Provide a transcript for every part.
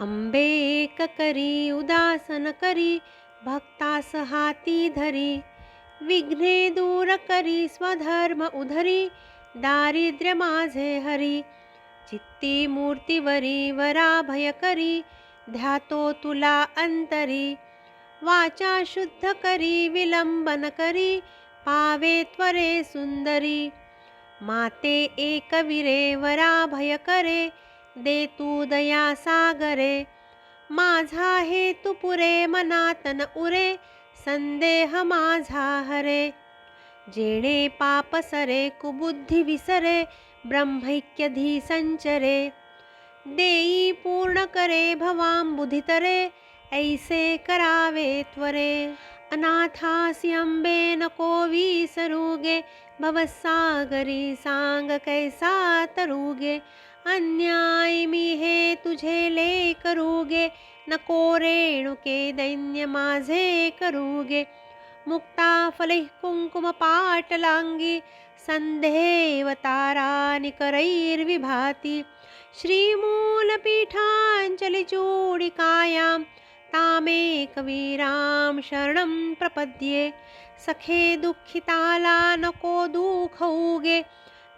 अंबे एक करी उदासन करी भक्तास हाती धरी विघ्ने दूर करी स्वधर्म उधरी दारिद्र्य माझे हरी चित्ती मूर्तीवरी वराभय करी ध्यातो तुला अंतरी वाचा शुद्ध करी विलंबन करी पावे त्वरे सुंदरी माते एकवीरे वराभय करे दे तू दया सागरे, माझा हेतू पुरे मनातन उरे, संदेह माझा हरे. जेणे पाप सरे, कुबुद्धी विसरे, ब्रह्मैक्यधी संचरे. देई पूर्ण करे भवांबुधितरे ऐसे करावे त्वरे. अनाथासी अंबे नको विसरुगे भवसागरी सांग कैसा तरुगे. अन्याय मी हे तुझे ले करूगे नको रेणुके दैन्य माझे करूगे। मुक्ता फले कुंकुम पाटलांगी संधेवतारानि करैर्विभाति श्रीमूलपीठाञ्जलिचूडिकायां तामेकवीरां शरणं प्रपद्ये। सखे दुःखिताला नको दुःखौगे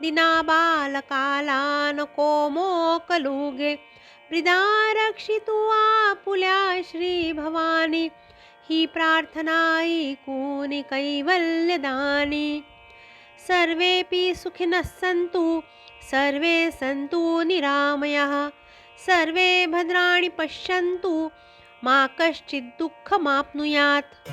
दिना बालकाला नको मोकलुगे वृदा रक्षितु आपुल्या श्रीभवानी। ही प्रार्थना ऐकूनि कैवल्यदानी। सर्वेपि सुखिनः सन्तु, सर्वे सन्तु निरामयः। सर्वे भद्राणि पश्यन्तु, मा कश्चित् दुःखमाप्नुयात्।